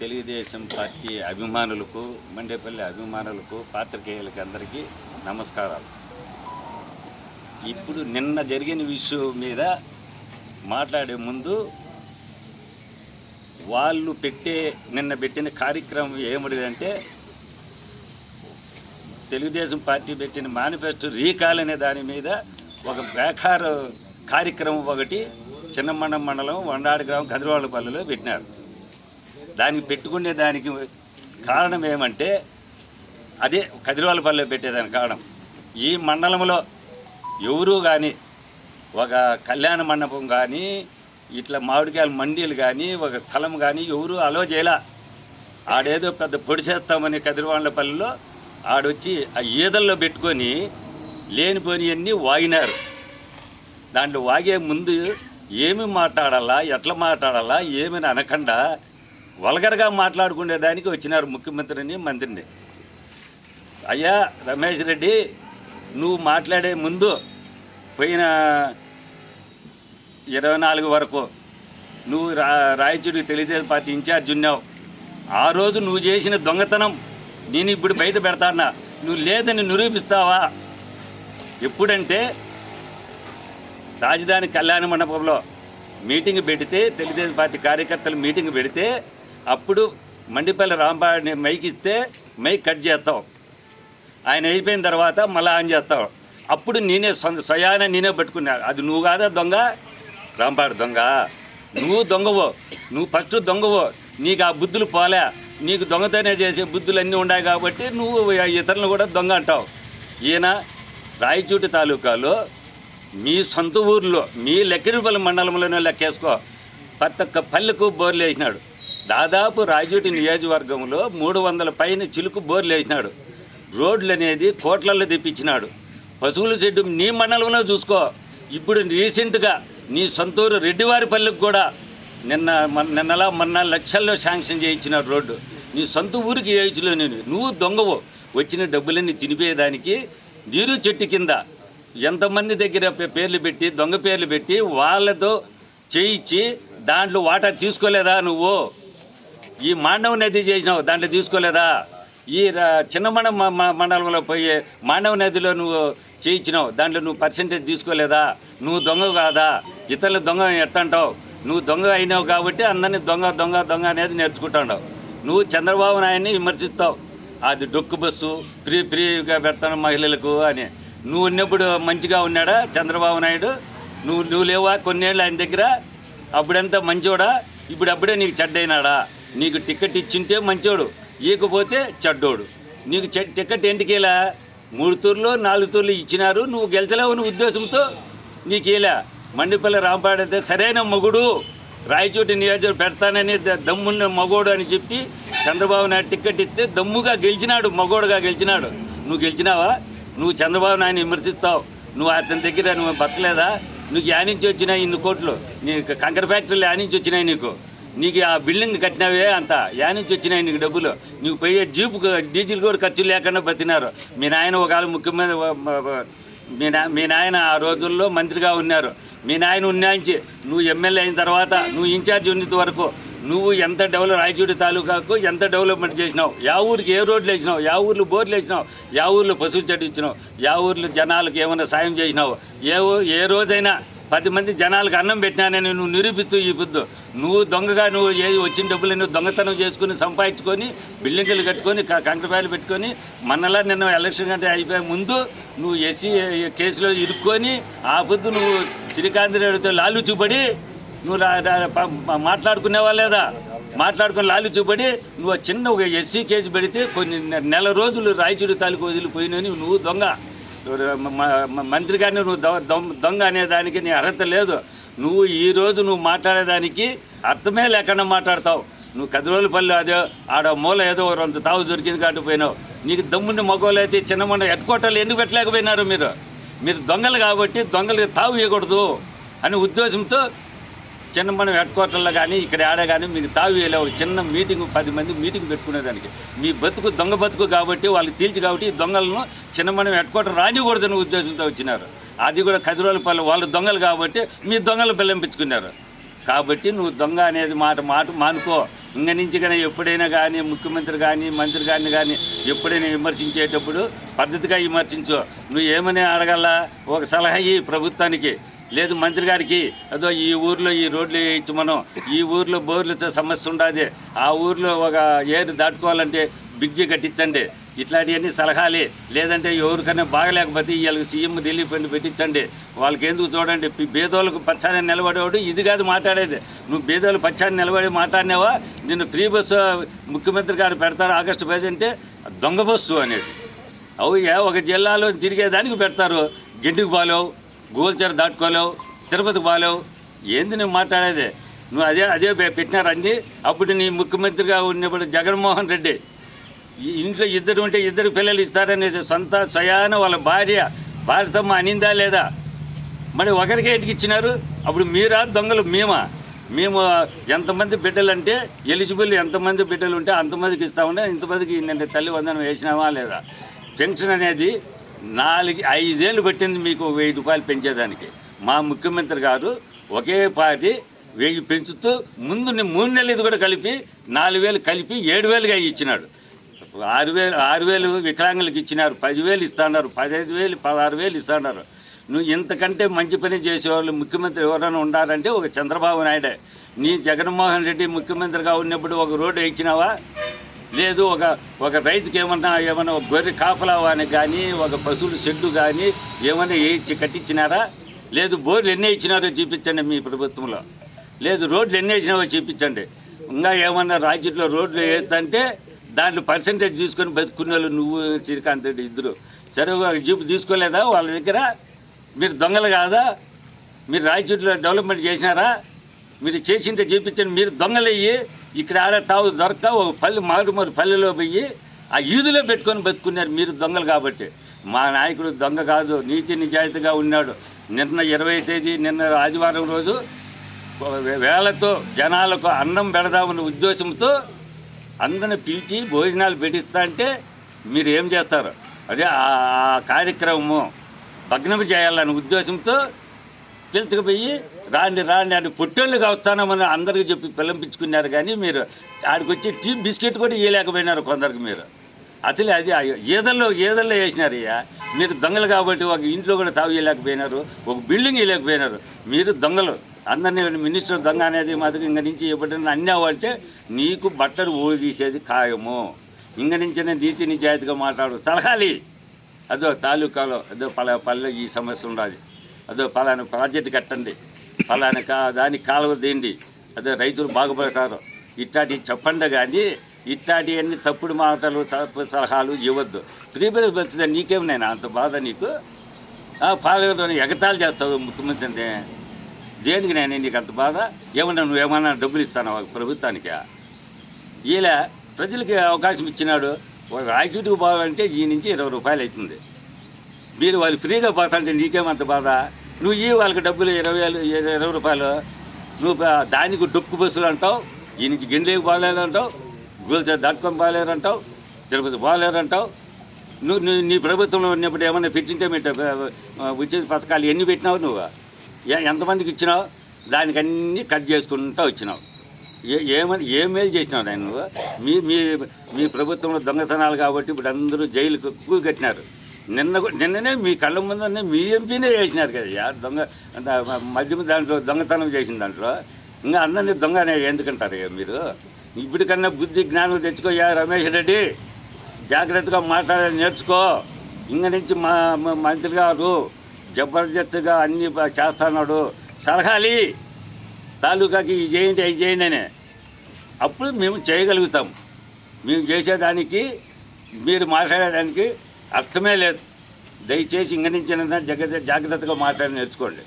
Telugu Desam party అభిమానులకు మండేపల్లి అభిమానులకు పాత్రికేయులకు అందరికీ నమస్కారాలు. ఇప్పుడు నిన్న జరిగిన విషయం మీద మాట్లాడే ముందు వాళ్ళు పెట్టే నిన్న పెట్టిన కార్యక్రమం ఏమిటిదంటే తెలుగుదేశం పార్టీ పెట్టిన మేనిఫెస్టో రీకాల్ అనే దాని మీద ఒక బేకారు కార్యక్రమం ఒకటి చిన్నమండం మండలం వండాడి గ్రామం కదిరివాళ్ళపల్లిలో పెట్టినారు. దానికి పెట్టుకునే దానికి కారణం ఏమంటే అదే కదిరివాళ్ళపల్లిలో పెట్టేదానికి కారణం. ఈ మండలంలో ఎవరు కానీ ఒక కళ్యాణ మండపం కానీ ఇట్లా మామిడికాయల మండీలు కానీ ఒక స్థలం కానీ ఎవరు అలో చేయలా. ఆడేదో పెద్ద పొడి చేస్తామని కదిరివాళ్ళపల్లిలో ఆడొచ్చి ఆ ఈదల్లో పెట్టుకొని లేనిపోనివన్నీ వాగినారు. దాంట్లో వాగే ముందు ఏమి మాట్లాడాలా ఎట్లా మాట్లాడాలా ఏమని అనకుండా వల్గర్గా మాట్లాడుకునే దానికి వచ్చినారు ముఖ్యమంత్రిని మంత్రిని. అయ్యా రమేష్ రెడ్డి నువ్వు మాట్లాడే ముందు పోయిన ఇరవై నాలుగు వరకు నువ్వు రా రాయచూడి తెలుగుదేశం పార్టీ ఇన్ఛార్జ్ ఉన్నావు. ఆ రోజు నువ్వు చేసిన దొంగతనం నేను ఇప్పుడు బయట పెడతానా? నువ్వు లేదని నిరూపిస్తావా? ఎప్పుడంటే రాజధాని కళ్యాణ మండపంలో మీటింగ్ పెడితే తెలుగుదేశం పార్టీ కార్యకర్తలు మీటింగ్ పెడితే అప్పుడు మండిపల్లి రాంబాడిని మైక్ ఇస్తే మైక్ కట్ చేస్తాం. ఆయన అయిపోయిన తర్వాత మళ్ళీ ఆన్ చేస్తాం. అప్పుడు నేనే స్వయాన నేనే పట్టుకున్నా. అది నువ్వు కాదా దొంగ? రాంబాడు దొంగ. నువ్వు దొంగవో. నువ్వు ఫస్ట్ దొంగవో. నీకు ఆ బుద్ధులు పోలే. నీకు దొంగతనే చేసే బుద్ధులు అన్నీ ఉన్నాయి కాబట్టి నువ్వు ఇతరులను కూడా దొంగ అంటావు. ఈయన రాయచూటి తాలూకాలో మీ సొంత ఊర్లో మీ లెక్కడిపల్లి మండలంలోనే లెక్కేసుకో. ప్రతి ఒక్క పల్లెకు బోర్లు వేసినాడు. దాదాపు రాయచూటి నియోజకవర్గంలో మూడు వందల పైన చిలుకు బోర్లు వేసినాడు. రోడ్లు అనేది కోట్లల్లో తెప్పించినాడు. పశువుల షెడ్డు నీ మండలంలో చూసుకో. ఇప్పుడు రీసెంట్గా నీ సొంతూరు రెడ్డివారిపల్లికి కూడా నిన్న నిన్నలా మొన్న లక్షల్లో శాంక్షన్ చేయించినాడు రోడ్డు. నీ సొంత ఊరికి వేయించలో నేను. నువ్వు దొంగవు. వచ్చిన డబ్బులన్నీ తినిపోయేదానికి నీరు చెట్టు కింద ఎంతమంది దగ్గర పేర్లు పెట్టి దొంగ పేర్లు పెట్టి వాళ్ళతో చేయించి దాంట్లో వాటా తీసుకోలేదా నువ్వు? ఈ మాండవ నది చేసినావు దాంట్లో తీసుకోలేదా? ఈ ర- మ- మ- మండలంలో పోయి మాండవ నదిలో నువ్వు చేయించినావు దాంట్లో నువ్వు పర్సెంటేజ్ తీసుకోలేదా? నువ్వు దొంగ కాదా? ఇతరులు దొంగ ఎట్టంటావు? నువ్వు దొంగ అయినావు కాబట్టి అందరినీ దొంగ దొంగ దొంగ అనేది నేర్చుకుంటావు నువ్వు చంద్రబాబు నాయుడిని విమర్శిస్తావు. అది డొక్కు బస్సు ఫ్రీ ఫ్రీగా పెడతాను మహిళలకు అని. నువ్వు ఉన్నప్పుడు మంచిగా ఉన్నాడా చంద్రబాబు నాయుడు? నువ్వు నువ్వు లేవా కొన్నేళ్ళు ఆయన దగ్గర? అప్పుడంతా మంచోడా? ఇప్పుడు అప్పుడే నీకు చెడ్డైనాడా నీకు టికెట్ ఇచ్చింటే మంచోడు ఇకపోతే చెడ్డోడు. నీకు టికెట్ ఎందుకేలా? మూడు తూర్లు నాలుగు తూర్లు ఇచ్చినారు నువ్వు గెలిచలేవని ఉద్దేశంతో నీకేలా? మండిపల్లి రాంపాడైతే సరైన మగుడు రాయచోటి నియోజకవర్గం పెడతానని దమ్మున్న మగోడు అని చెప్పి చంద్రబాబు నాయుడు టికెట్ ఇస్తే దమ్ముగా గెలిచినాడు మగోడుగా గెలిచినాడు. నువ్వు గెలిచినావా? నువ్వు చంద్రబాబు నాయుడు విమర్శిస్తావు. నువ్వు అతని దగ్గర నువ్వు బతకలేదా? నీకు యానించి వచ్చినాయి ఇన్ని కోట్లు. నీకు కంకర ఫ్యాక్టరీలు యానించి వచ్చినాయి నీకు. నీకు ఆ బిల్డింగ్ కట్టినావే అంత. యానించి వచ్చినాయి నీకు డబ్బులు. నీకు పోయే జీపు డీజిల్ కూడా ఖర్చు లేకుండా బతినారు మీ నాయన ఒకవేళ ముఖ్యమంత్రి మీ నా మీ నాయన ఆ రోజుల్లో మంత్రిగా ఉన్నారు. మీ నాయన ఉన్నాయించి నువ్వు ఎమ్మెల్యే అయిన తర్వాత నువ్వు ఇన్ఛార్జ్ ఉన్నంత వరకు నువ్వు ఎంత డెవలప్ రాయచూడి తాలూకాకు ఎంత డెవలప్మెంట్ చేసినావు? యా ఊరికి ఏ రోడ్లు వేసినావు? యా ఊర్లో బోర్లు వేసినావు? యా ఊర్లో పశువులు చెట్టు ఇచ్చినావు? యా ఊర్లో జనాలకు ఏమైనా సాయం చేసినావు? ఏ ఏ రోజైనా పది మంది జనాలకు అన్నం పెట్టినానని నువ్వు నిరూపిస్తూ ఈ పొద్దు నువ్వు దొంగగా నువ్వు ఏ వచ్చిన నువ్వు దొంగతనం చేసుకుని సంపాదించుకొని బిల్డింగ్లు కట్టుకొని క- కంకరపాయలు పెట్టుకొని మనలా నిన్న ఎలక్షన్ కంటే అయిపోయే ముందు నువ్వు ఎస్సీ కేసులో ఇరుక్కొని ఆ పొద్దు నువ్వు శ్రీకాంత్ రెడ్డితో లాలు చూపడి నువ్వు మాట్లాడుకునేవా లేదా? మాట్లాడుకుని లాలు చూపడి నువ్వు చిన్న ఒక ఎస్సీ కేసు పెడితే కొన్ని నెల రోజులు రాయచూడి తాలూకు వదిలిపోయినని నువ్వు దొంగ. మంత్రిగానే మంత్రి గారిని నువ్వు దొంగ దొం- దొంగ అనేదానికి నీ అర్హత లేదు. నువ్వు ఈ రోజు నువ్వు మాట్లాడేదానికి అర్థమే లేకుండా మాట్లాడతావు. నువ్వు కదిరోలుపల్లి అదే ఆడ మూల ఏదో రెండు తావు దొరికింది కాబట్టి పోయినావు. నీకు దమ్ముని మగవాళ్ళు అయితే చిన్నమండ ఎట్టుకోవటాలు ఎందుకు పెట్టలేకపోయినారు మీరు? మీరు దొంగలు కాబట్టి దొంగలకి తావు ఇవ్వకూడదు అనే ఉద్దేశంతో చిన్న మనం హెడ్ క్వార్టర్లో కానీ ఇక్కడ ఆడ కానీ మీకు తావి ఒక చిన్న మీటింగ్ పది మంది మీటింగ్ పెట్టుకునేదానికి. మీ బతుకు దొంగ బతుకు కాబట్టి వాళ్ళకి తీల్చి కాబట్టి ఈ దొంగలను చిన్న మనం హెడ్ క్వార్టర్ ఉద్దేశంతో వచ్చినారు. అది కూడా కదిరోల పల్లె వాళ్ళు దొంగలు కాబట్టి మీ దొంగలు బెల్లంపించుకున్నారు. కాబట్టి నువ్వు దొంగ అనేది మాట మాట మానుకో. ఇంక నుంచి కానీ ఎప్పుడైనా కానీ ముఖ్యమంత్రి కానీ మంత్రి కానీ కానీ ఎప్పుడైనా విమర్శించేటప్పుడు పద్ధతిగా విమర్శించు. నువ్వు ఏమని అడగల ఒక సలహా ఇ ప్రభుత్వానికి. లేదు మంత్రి గారికి అదో ఈ ఊర్లో ఈ రోడ్లు వేయించు మనం. ఈ ఊర్లో బోర్లతో సమస్య ఉండదు. ఆ ఊర్లో ఒక ఏరు దాటుకోవాలంటే బ్రిడ్జి కట్టించండి. ఇట్లాంటివన్నీ సలహాలే. లేదంటే ఎవరికైనా బాగలేకపోతే వీళ్ళకి సీఎం రిలీఫ్ ఫండ్ పెట్టించండి. వాళ్ళకి ఎందుకు చూడండి బీదోళ్ళకు బేదోళ్ళకు పచ్చాన్ని నిలబడేవాడు ఇది కాదు మాట్లాడేది. నువ్వు బీదోళ్ళు పచ్చాన్ని నిలబడి మాట్లాడినావా? నిన్ను ఫ్రీ బస్సు ముఖ్యమంత్రి గారు పెడతారు ఆగస్టు పది అంటే దొంగ బస్సు అనేది. అవి ఒక జిల్లాలో తిరిగేదానికి పెడతారు. గిడ్డుకు బాలేవు గోల్చర్ దాటుకోలేవు తిరుపతికి బాలేవు ఏంది నువ్వు మాట్లాడేది? నువ్వు అదే అదే పె- పెట్టినారు అంది అప్పుడు నీ ముఖ్యమంత్రిగా ఉన్నప్పుడు జగన్మోహన్ రెడ్డి ఇంట్లో ఇద్దరు ఉంటే ఇద్దరు పిల్లలు ఇస్తారనేది సొంత స్వయాన వాళ్ళ భార్య భారతమ్మ అనిందా లేదా? మరి ఒకరికే ఎటుకి ఇచ్చినారు? అప్పుడు మీరా దొంగలు? మేమా? మేము ఎంతమంది బిడ్డలు అంటే ఎలిజిబుల్ ఎంతమంది బిడ్డలు ఉంటే అంతమందికి ఇస్తామంటే ఇంతమందికి నేను తల్లి వందనం వేసినామా లేదా? పెన్షన్ అనేది నాలుగు ఐదేళ్ళు పట్టింది మీకు వెయ్యి రూపాయలు పెంచేదానికి. మా ముఖ్యమంత్రి గారు ఒకే పాటి వెయ్యి పెంచుతూ ముందు మూడు నెలలు కూడా కలిపి నాలుగు వేలు కలిపి ఏడు వేలుగా ఇచ్చినాడు. ఆరు వేలు ఆరు వేలు వికలాంగులకు ఇచ్చినారు. పదివేలు ఇస్తున్నారు. పదహైదు వేలు పదహారు వేలు ఇస్తున్నారు. నువ్వు ఇంతకంటే మంచి పని చేసేవాళ్ళు ముఖ్యమంత్రి ఎవరైనా ఉండాలంటే ఒక చంద్రబాబు నాయుడే. నీ జగన్మోహన్ రెడ్డి ముఖ్యమంత్రిగా ఉన్నప్పుడు ఒక రోడ్డు వేయించినావా? లేదు ఒక ఒక రైతుకి ఏమన్నా ఏమన్నా గొర్రె కాపలా కానీ ఒక పశువుల షెడ్డు కానీ ఏమైనా వేయించి కట్టించినారా? లేదు బోర్లు ఎన్ని ఇచ్చినారో చూపించండి మీ ప్రభుత్వంలో. లేదు రోడ్లు ఎన్ని ఇచ్చినావో చూపించండి. ఇంకా ఏమన్నా రాజ్యంలో రోడ్లు వేస్తంటే దాంట్లో పర్సంటేజ్ తీసుకొని బతుకునే వాళ్ళు నువ్వు శ్రీకాంత్ రెడ్డి ఇద్దరు. సరే ఒక జీపు తీసుకోలేదా? వాళ్ళ దగ్గర? మీరు దొంగలు కాదా? మీరు రాయచూరులో డెవలప్మెంట్ చేసినారా? మీరు చేసింటే చూపించండి మీరు దొంగలయ్యి ఇక్కడ ఆడ తావు దొరక ఒక పల్లె మారుమూరు పల్లెలో పోయి ఆ ఈదులో పెట్టుకొని బతుకున్నారు మీరు దొంగలు కాబట్టి. మా నాయకుడు దొంగ కాదు నీతి నిజాయితీగా ఉన్నాడు. నిన్న ఇరవై తేదీ నిన్న ఆదివారం రోజు వేలతో జనాలకు అన్నం పెడదామన్న ఉద్దేశంతో అందరిని పిలిచి భోజనాలు పెట్టిస్తా అంటే మీరు ఏం చేస్తారు? అదే ఆ కార్యక్రమము భగ్నం చేయాలనే ఉద్దేశంతో పిలుచుకుపోయి రాండి రాండి అని పొట్టేళ్ళుగా వస్తానమని అందరికీ చెప్పి పిలంపించుకున్నారు కానీ మీరు ఆడికి వచ్చి టీ బిస్కెట్ కూడా ఇవ్వలేకపోయినారు కొందరికి మీరు. అసలు అది ఏదల్లో ఏదల్లో వేసినారు అయ్యా మీరు దొంగలు కాబట్టి ఒక ఇంట్లో కూడా తావు ఇవ్వలేకపోయినారు ఒక బిల్డింగ్ ఇవ్వలేకపోయినారు మీరు దొంగలు. అందరినీ మినిస్టర్ దొంగ అనేది మాకు ఇంక నుంచి ఎప్పుడైనా అన్నావంటే నీకు బట్టలు ఊడి తీసేది ఖాయము. ఇంక నుంచే నీతి నిజాయితీగా మాట్లాడు సలహాలి అదో తాలూకాలో అదో పలా పల్లె ఈ సమస్య ఉండాలి. అదో పలానా ప్రాజెక్ట్ కట్టండి. పలానా కా దానికి కాలువ తీయండి. అదే రైతులు బాగుపడతారు. ఇట్లాంటివి చెప్పండి కానీ ఇట్లాంటివన్నీ తప్పుడు మాటలు తప్పు సలహాలు ఇవ్వద్దు. ఫ్రీ బస్ వచ్చిందా నీకేం నేను అంత బాధ నీకు? పాలకులు ఎగతాళి చేస్తావు ముఖ్యమంత్రి దేనికి నేను నీకు అంత బాధ? ఏమన్నా నువ్వేమన్నా డబ్బులు ఇస్తాను ప్రభుత్వానికి? ఇలా ప్రజలకి అవకాశం ఇచ్చినాడు. ఒక రాయచూటికి పోవాలంటే ఈ నుంచి ఇరవై రూపాయలు అవుతుంది. మీరు వాళ్ళు ఫ్రీగా పోతాంటే నీకేమంత బాధ? నువ్వు ఈ వాళ్ళకి డబ్బులు ఇరవై వేలు ఇరవై రూపాయలు. నువ్వు దానికి డొక్కు బస్సులు అంటావు. ఈ నుంచి గిండేకి బాగాలేదు అంటావు. గోల్చా దాటుకొని బాగాలేరు అంటావు. తిరుపతి బాగాలేరు అంటావు. నువ్వు నీ ప్రభుత్వంలో ఉన్నప్పుడు ఏమన్నా పెట్టింటే మీ ఉచిత పథకాలు ఎన్ని పెట్టినావు నువ్వు? ఎంతమందికి ఇచ్చినావు? దానికి అన్నీ కట్ చేసుకుంటూ వచ్చినావు. ఏ ఏమని ఏ మేలు చేసినావు నేను నువ్వు? మీ మీ మీ ప్రభుత్వంలో దొంగతనాలు కాబట్టి ఇప్పుడు అందరూ జైలుకు ఎక్కువ కట్టినారు. నిన్న నిన్ననే మీ కళ్ళ ముందనే మీ ఎంపీనే చేసినారు కదా దొంగ మధ్యమ దాంట్లో దొంగతనం చేసిన దాంట్లో. ఇంకా అందరినీ దొంగ అనేది ఎందుకంటారు మీరు? ఇప్పటికన్నా బుద్ధి జ్ఞానం తెచ్చుకోయా రమేష్ రెడ్డి. జాగ్రత్తగా మాట్లాడే నేర్చుకో. ఇంక నుంచి మా మంత్రి గారు జబర్దస్త్గా అన్ని చేస్తున్నాడు. సలహాలి తాలూకాకి ఇది చేయండి అది చేయండి అని అప్పుడు మేము చేయగలుగుతాం. మేము చేసేదానికి మీరు మాట్లాడేదానికి అర్థమే లేదు. దయచేసి ఇంక నుంచి జాగ్రత్త జాగ్రత్తగా మాట్లాడి నేర్చుకోండి.